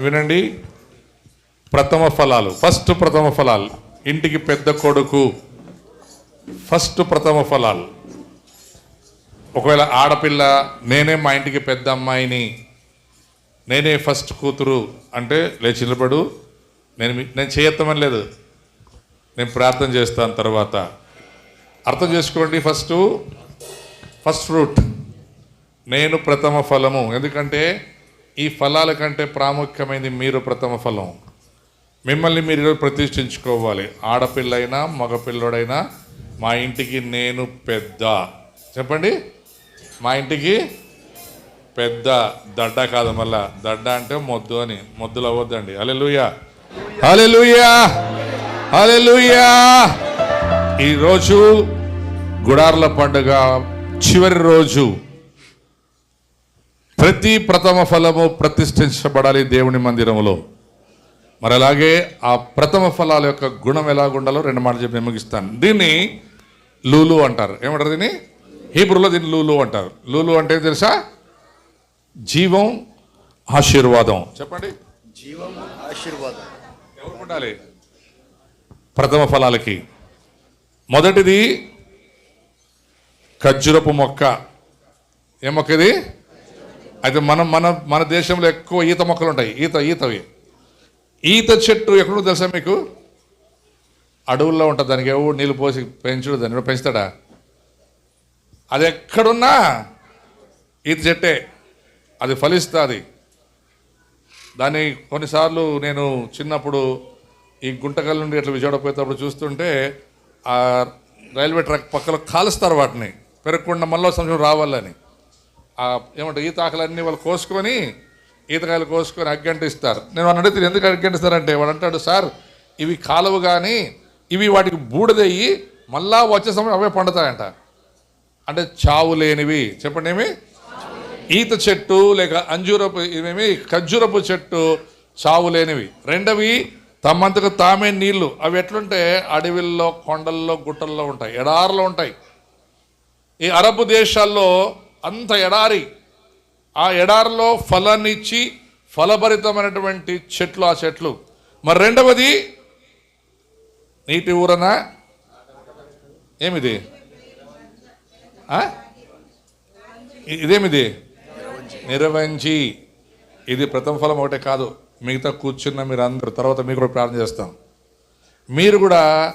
వినండి. ప్రథమ ఫలాలు. ఫస్ట్ ప్రథమ ఫలాలు. ఇంటికి పెద్ద కొడుకు. ఫస్ట్ ప్రథమ ఫలాలు. ఒకవేళ ఆడపిల్ల నేనే మా ఇంటికి పెద్ద అమ్మాయిని నేనే ఫస్ట్ కూతురు అంటే లేచి నిలబడు నేను మీ- నేను చేయత్తమని లేదు. నేను ప్రార్థన చేస్తాను తర్వాత. అర్థం చేసుకోండి ఫస్ట్. First fruit. నేను ప్రథమ ఫలము. ఎందుకంటే ఈ ఫలాల కంటే ప్రాముఖ్యమైనది మీరు ప్రథమ ఫలం. మిమ్మల్ని మీరు ఈరోజు ప్రతిష్ఠించుకోవాలి. ఆడపిల్లైనా మగపిల్లడైనా మా ఇంటికి నేను పెద్ద. చెప్పండి. మా ఇంటికి పెద్ద. దడ్డ కాదు మళ్ళా. దడ్డ అంటే మొద్దు అని. మొద్దులు అవ్వద్దండి. అలెలుయా అలెలుయా అలెలుయా ఈరోజు గుడార్ల పండుగ చివరి రోజు. ప్రతి ప్రథమ ఫలము ప్రతిష్ఠించబడాలి దేవుని మందిరములో. మరి అలాగే ఆ ప్రథమ ఫలాల యొక్క గుణం ఎలాగుండాలో రెండు మాటలు చెప్పి ముగిస్తాను. దీన్ని లూలు అంటారు. ఏమంటారు దీన్ని? హీబ్రూలో దీన్ని లూలు అంటారు. లూలు అంటే తెలుసా? జీవం ఆశీర్వాదం. చెప్పండి. జీవం ఆశీర్వాదం. ఎవరు ఉండాలి ప్రథమ ఫలాలకి. మొదటిది ఖర్జూరపు మొక్క. ఏ మొక్క ఇది? అయితే మనం మన మన దేశంలో ఎక్కువ ఈత మొక్కలు ఉంటాయి. ఈత ఈతవి. ఈత చెట్టు ఎక్కడో తెలుసా మీకు? అడవుల్లో ఉంటుంది. దానికి ఎవడు నీళ్ళు పోసి పెంచుడు దాన్ని. పెంచుతాడా? అది ఎక్కడున్నా ఈత చెట్టే. అది ఫలిస్తుంది. దాన్ని కొన్నిసార్లు నేను చిన్నప్పుడు ఈ గుంటకల్ నుండి ఇట్లా విజయవాడ పోయేటప్పుడు చూస్తుంటే ఆ రైల్వే ట్రాక్ పక్కలో కాలుస్తారు వాటిని. పెరగకుండా మళ్ళీ సంవత్సరం రావాలని. ఏమంటారు ఈత ఆకలన్నీ వాళ్ళు కోసుకొని ఈతకాయలు కోసుకొని అగ్గంటిస్తారు. నేను వాడిని అడిగితే ఎందుకు అగ్గంటిస్తారంటే? వాడు అంటాడు సార్ ఇవి కాలువ కానీ ఇవి వాటికి బూడిదయ్యి మళ్ళా వచ్చే సమయం అవే పండుతాయంట. అంటే చావు లేనివి. చెప్పండి ఏమి? ఈత చెట్టు లేక అంజూరపు ఇవేమి ఖర్జూరపు చెట్టు చావు లేనివి. రెండవి తమంతకు తామే నీళ్ళు. అవి ఎట్లుంటే అడవిల్లో కొండల్లో గుట్టల్లో ఉంటాయి. ఎడారిలో ఉంటాయి. ఈ అరబ్ దేశాల్లో అంత ఎడారి. ఆ ఎడారిలో ఫలాన్ని ఇచ్చి ఫలభరితమైనటువంటి చెట్లు ఆ చెట్లు. మరి రెండవది నీటి ఊరన ఏమిది? ఇదేమిది? నిరవంజి. ఇది ప్రథమ ఫలం ఒకటే కాదు. మిగతా కూర్చున్న మీరు అందరూ తర్వాత మీకు కూడా ప్రార్థన చేస్తాం. మీరు కూడా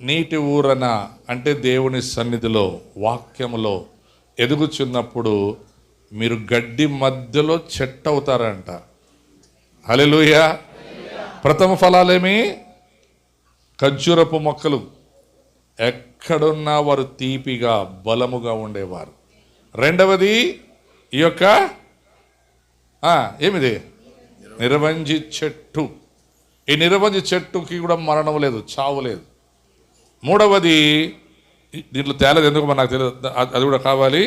నీటి ఊరన అంటే దేవుని సన్నిధిలో వాక్యములో ఎదుగుచున్నప్పుడు మీరు గడ్డి మధ్యలో చెట్టు అవుతారంట హలెలుయ ప్రథమ ఫలాలేమి? ఖర్జూరపు మొక్కలు. ఎక్కడున్నా వారు తీపిగా బలముగా ఉండేవారు. రెండవది ఈ యొక్క ఏమిది? నిరవంజి చెట్టు. ఈ నిరవంజి చెట్టుకి కూడా మరణం లేదు చావు లేదు. మూడవది దీంట్లో తేలేదు ఎందుకు నాకు తెలియదు అది కూడా కావాలి.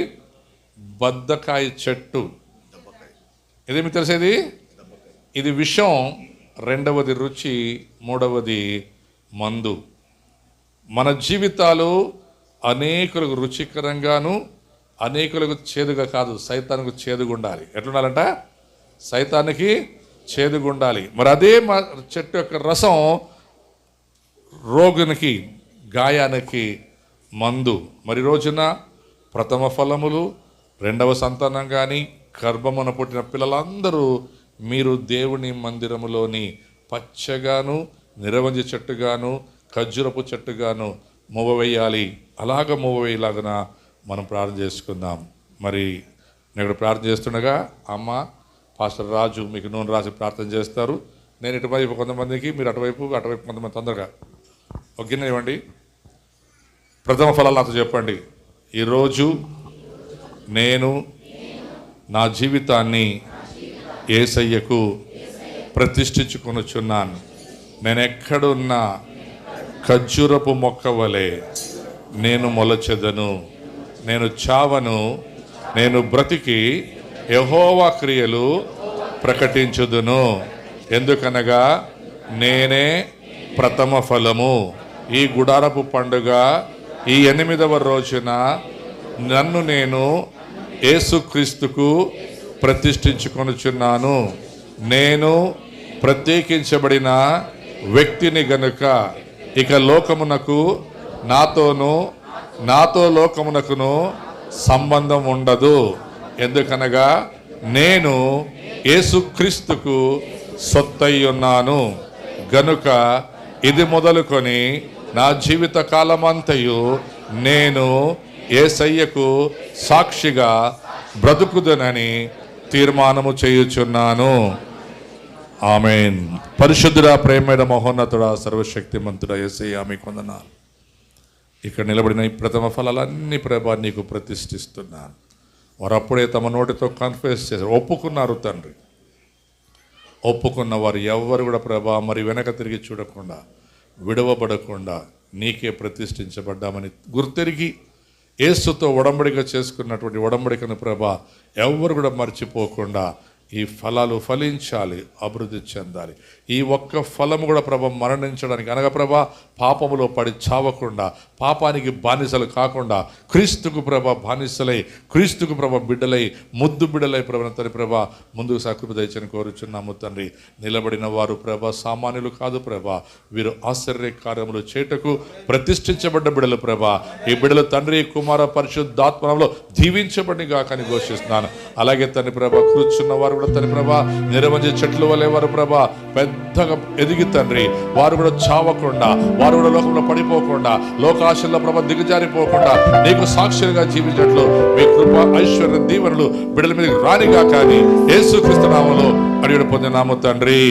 బద్దకాయ చెట్టు. ఇదేమి తెలిసేది? ఇది విషం రెండవది రుచి మూడవది మందు. మన జీవితాలు అనేకులకు రుచికరంగాను అనేకులకు చేదుగా కాదు సైతానికి చేదుగా ఉండాలి ఎట్లుండాలంట? సైతానికి చేదుగా ఉండాలి మరి అదే మా చెట్టు యొక్క రసం రోగునికి గాయానికి మందు. మరి రోజున ప్రథమ ఫలములు రెండవ సంతానం కానీ గర్భమున పుట్టిన పిల్లలందరూ మీరు దేవుని మందిరములోని పచ్చగాను నిరవంజ చెట్టుగాను ఖర్జూరపు చెట్టుగాను మూవవేయాలి అలాగ మూవవేయలాగన మనం ప్రార్థన చేసుకుందాం. మరి నేను ఇక్కడ ప్రార్థన చేస్తుండగా అమ్మ పాస్టర్ రాజు మీకు నూనె రాసి ప్రార్థన చేస్తారు. నేను ఇటువైపు కొంతమందికి మీరు అటువైపు అటువైపు కొంతమంది తొందరగా. ఒక గిన్నె ఇవ్వండి. ప్రథమ ఫలాలు నాతో చెప్పండి. ఈరోజు నేను నా జీవితాన్ని ఏసయ్యకు ప్రతిష్ఠించుకొనుచున్నాను. నేను ఎక్కడున్నా ఖర్జూరపు మొక్క వలె నేను మొలచెదను. నేను చావను. నేను బ్రతికి యహోవా క్రియలు ప్రకటించుదును. ఎందుకనగా నేనే ప్రథమ ఫలము. ఈ గుడారపు పండుగ ఈ ఎనిమిదవ రోజున నన్ను నేను యేసుక్రీస్తుకు ప్రతిష్ఠించుకొనుచున్నాను. నేను ప్రత్యేకించబడిన వ్యక్తిని గనుక ఇక లోకమునకు నాతోను నాతో లోకమునకును సంబంధం ఉండదు. ఎందుకనగా నేను యేసుక్రీస్తుకు సొత్తై ఉన్నాను గనుక ఇది మొదలుకొని నా జీవిత కాలమంతయు నేను ఏసయ్యకు సాక్షిగా బ్రతుకుదనని తీర్మానము చేయుచున్నాను. ఆమెన్. పరిశుద్ధుడా ప్రేమైన మహోన్నతుడా సర్వశక్తిమంతుడా ఏసయ్య ఆమె కొందనాలు. ఇక్కడ నిలబడిన ఈ ప్రథమ ఫలాలన్నీ ప్రభా నీకు ప్రతిష్ఠిస్తున్నాను. వారు అప్పుడే తమ నోటితో కన్ఫ్యూస్ చేశారు. ఒప్పుకున్నారు తండ్రి. ఒప్పుకున్న వారు ఎవ్వరు కూడా ప్రభా మరి వెనక తిరిగి చూడకుండా విడవబడకుండా నీకే ప్రతిష్ఠించబడ్డామని గుర్తెరిగి ఏసుతో ఒడంబడిక చేసుకున్నటువంటి ఒడంబడికను ప్రభా ఎవ్వరు కూడా మర్చిపోకుండా ఈ ఫలాలు ఫలించాలి అభివృద్ధి చెందాలి. ఈ ఒక్క ఫలము కూడా ప్రభ మరణించడానికి అనగా ప్రభా పాపములో పడి చావకుండా పాపానికి బానిసలు కాకుండా క్రీస్తుకు ప్రభ బానిసలై క్రీస్తుకు ప్రభ బిడ్డలై ముద్దు బిడ్డలై ప్రభ తండ్రి ప్రభ ముందుకు సాకృప దయచని కోరుచున్నాము తండ్రి. నిలబడిన వారు ప్రభ సామాన్యులు కాదు ప్రభ. వీరు ఆశ్చర్య కార్యములు చేటకు ప్రతిష్ఠించబడ్డ బిడ్డలు ప్రభ. ఈ బిడ్డలు తండ్రి కుమార పరిశుద్ధాత్మలో దీవించబడిగా కానీ ఘోషిస్తున్నాను. అలాగే తండ్రి ప్రభ కూర్చున్న వారు కూడా తండ్రి ప్రభ నిరవంజ చెట్లు వలె వారు ప్రభా పెద్దగా ఎదిగి తండ్రి. వారు కూడా చావకుండా వారు కూడా లోకంలో పడిపోకుండా లోకాశల్లో ప్రభ దిగజారిపోకుండా నీకు సాక్షులుగా జీవించట్లు మీ కృప ఐశ్వర్య దీవెనలు బిడ్డల మీద రానిగా కానీ యేసుక్రీస్తు నామంలో అడిగిన పొందినాము తండ్రి.